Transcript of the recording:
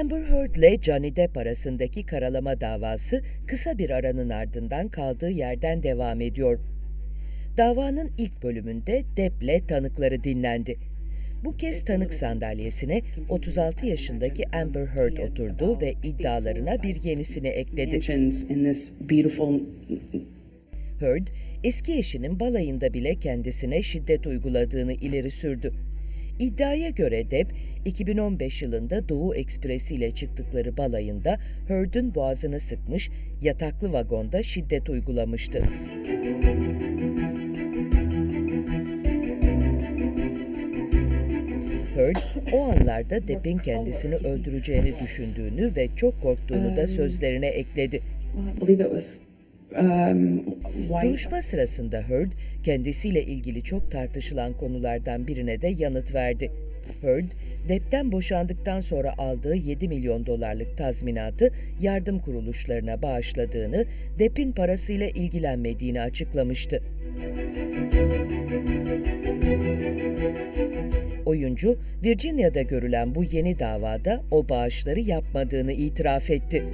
Amber Heard ile Johnny Depp arasındaki karalama davası kısa bir aranın ardından kaldığı yerden devam ediyor. Davanın ilk bölümünde Depp'le tanıkları dinlendi. Bu kez tanık sandalyesine 36 yaşındaki Amber Heard oturdu ve iddialarına bir yenisini ekledi. Heard, eski eşinin balayında bile kendisine şiddet uyguladığını ileri sürdü. İddiaya göre Depp, 2015 yılında Doğu Ekspresi ile çıktıkları balayında Heard'ün boğazını sıkmış, yataklı vagonda şiddet uygulamıştı. Heard, o anlarda Depp'in kendisini öldüreceğini düşündüğünü ve çok korktuğunu da sözlerine ekledi. Duruşma sırasında Heard, kendisiyle ilgili çok tartışılan konulardan birine de yanıt verdi. Heard, Depp'ten boşandıktan sonra aldığı 7 milyon dolarlık tazminatı yardım kuruluşlarına bağışladığını, Depp'in parasıyla ilgilenmediğini açıklamıştı. Oyuncu, Virginia'da görülen bu yeni davada o bağışları yapmadığını itiraf etti.